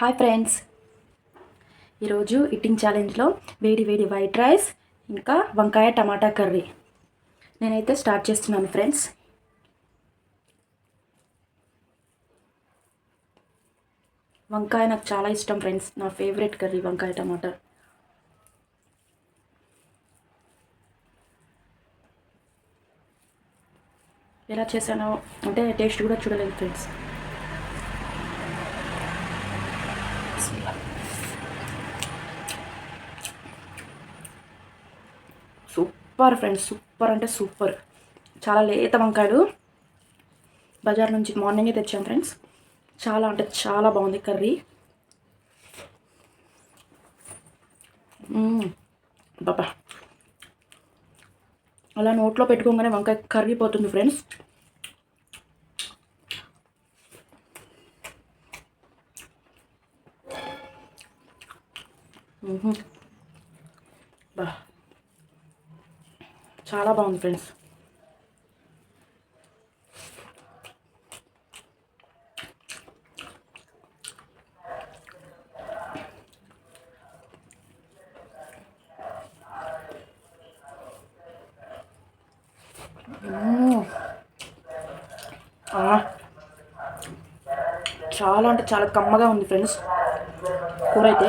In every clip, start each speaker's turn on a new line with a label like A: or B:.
A: Hi friends ఈరోజు ఇట్టింగ్ ఛాలెంజ్లో వేడి వేడి వైట్ రైస్ ఇంకా వంకాయ టమాటా కర్రీ. నేనైతే స్టార్ట్ చేస్తున్నాను ఫ్రెండ్స్ వంకాయ నాకు చాలా ఇష్టం ఫ్రెండ్స్ నా ఫేవరెట్ కర్రీ వంకాయ టమాటా. ఎలా చేశానో అంటే టేస్ట్ కూడా చూడలేదు ఫ్రెండ్స్ సూపర్ ఫ్రెండ్స్ సూపర్ అంటే సూపర్ చాలా లేత వంకాయలు. బజార్ నుంచి మార్నింగే తెచ్చాం ఫ్రెండ్స్ చాలా అంటే చాలా బాగుంది కర్రీ. బాబా అలా నోట్లో పెట్టుకోగానే వంకాయ కర్రీ పోతుంది ఫ్రెండ్స్ బా. చాలా బాగుంది ఫ్రెండ్స్. చాలా అంటే చాలా కమ్మగా ఉంది ఫ్రెండ్స్. కూర అయితే.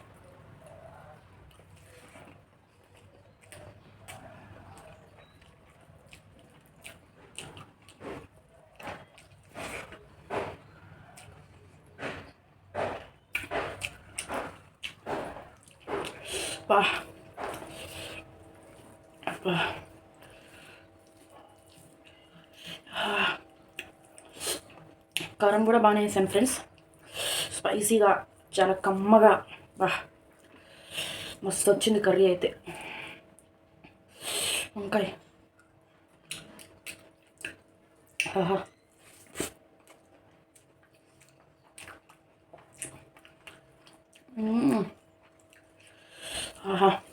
A: బా బా కారం కూడా బాగానే వేసాను ఫ్రెండ్స్ స్పైసీగా చాలా కమ్మగా బా మస్తు వచ్చింది కర్రీ అయితే వంకాయ ఆహా 好好。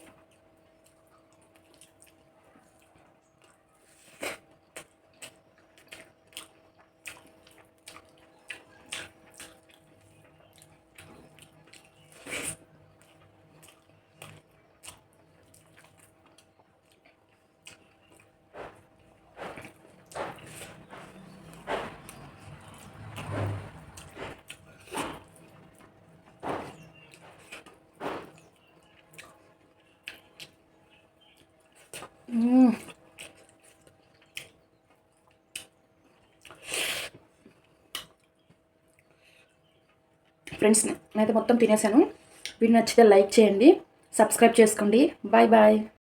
A: ఫ్రెండ్స్ నేనైతే మొత్తం తినేసాను. వీడియో నచ్చితే లైక్ చేయండి సబ్స్క్రైబ్ చేసుకోండి. Bye bye.